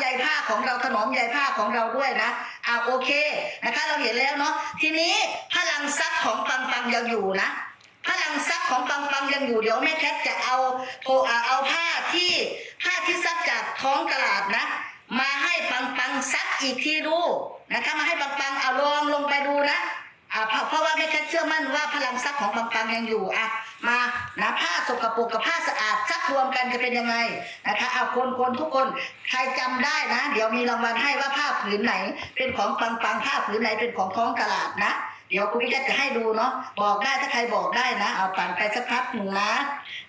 ใยผ้าของเราถนอมใยผ้าของเราด้วยนะอ่าโอเคนะคะ เราเห็นแล้วเนาะทีนี้พลังซักของปังปังยังอยู่นะพลังซักของปังปังยังอยู่เดี๋ยวแม่แคทจะเอาโอ่าเอาผ้าที่ผ้าที่ซักจากท้องตลาดนะ มาให้ปังปังซักอีกทีดูนะคะมาให้ปังปังเอาลองลงไปดูนะอ่าเพราะเพราะว่าแม่แคทเชื่อมั่นว่าพลังซักของปังปังยังอยู่อะมา นะผ้าสกปรกกับผ้าสะอาดซักรวมกันจะเป็นยังไงนะคะเอาคนคนทุกคนใครจำได้นะ เดี๋ยวมีรางวัลให้ว่าผ้าผืนไหน เป็นของปังปังผ้าผืนไหนเป็นของท้องตลาดนะ เดี๋ยวคุณพี่แคทจะให้ดูเนาะบอกได้ถ้าใครบอกได้นะ เอาปั่นไปสักพักหนึ่งนะ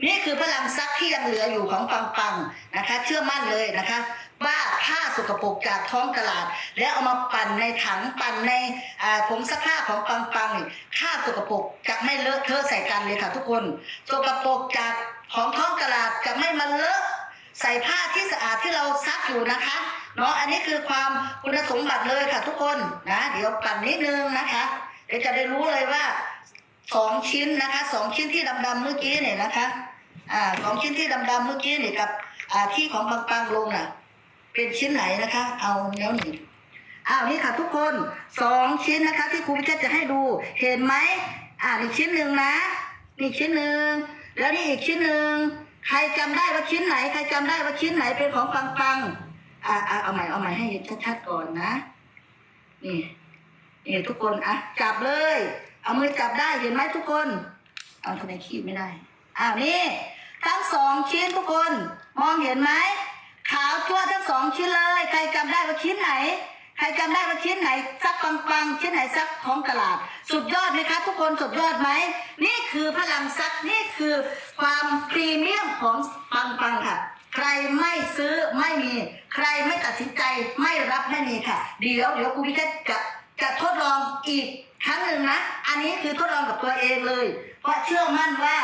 นี่คือพลังซักที่ยังเหลืออยู่ของปังปังนะคะ เชื่อมั่นเลยนะคะ กปรกจากท้องตลาด แล้วเอามาปั่นในถังปั่นในผงซักผ้าของปังปังนี่ผ้าสกปรกจะไม่เลอะเทอะใส่กันเลยค่ะทุกคนสกปรกจากของท้องตลาดจะไม่มันเลอะใส่ผ้าที่สะอาดที่เราซักอยู่นะคะเนาะอันนี้คือความคุณสมบัติเลยค่ะทุกคนนะเดี๋ยวปั่นนิดนึงนะคะเดี๋ยวจะได้รู้เลยว่าสองชิ้นนะคะสองชิ้นที่ดำๆเมื่อกี้เนี่ยนะคะอ่าสองชิ้นที่ดำๆเมื่อกี้เนี่ยกับอ่าที่ของบางปางลงน่ะ เป็นชิ้นไหนนะคะ เอาแล้วหนึ่งอ้าวนี่ค่ะทุกคนสองชิ้นนะคะ ที่ครูพิเชษจะให้ดู เห็นไหมอ่านี่ชิ้นหนึ่งนะนี่ชิ้นหนึ่งแล้วนี่อีกชิ้นหนึ่งใครจำได้ว่าชิ้นไหน ใครจำได้ว่าชิ้นไหนเป็นของปังปังอ่าอ่าเอาใหม่เอาใหม่ให้เห็นชัดๆก่อนนะนี่นี่ทุกคนอะจับเลย เอามือจับได้เห็นไหมทุกคนเอาทำไมขีดไม่ได้อ้าวนี่ทั้งสองชิ้นทุกคน มองเห็นไหม ทั่วทั้งสองชิ้นเลย ใครจำได้ว่าชิ้นไหน ใครจำได้ว่าชิ้นไหนซักปังๆชิ้นไหนซักของตลาด สุดยอดไหมคะ ทุกคนสุดยอดไหม นี่คือพลังซักนี่คือความพรีเมียมของปังๆค่ะ ใครไม่ซื้อไม่มี ใครไม่ตัดสินใจไม่รับไม่มีค่ะ เดี๋ยวเดี๋ยวครูพิเชษจะจะทดลองอีกครั้งหนึ่งนะ อันนี้คือทดลองกับตัวเองเลย เพราะเชื่อมั่นว่า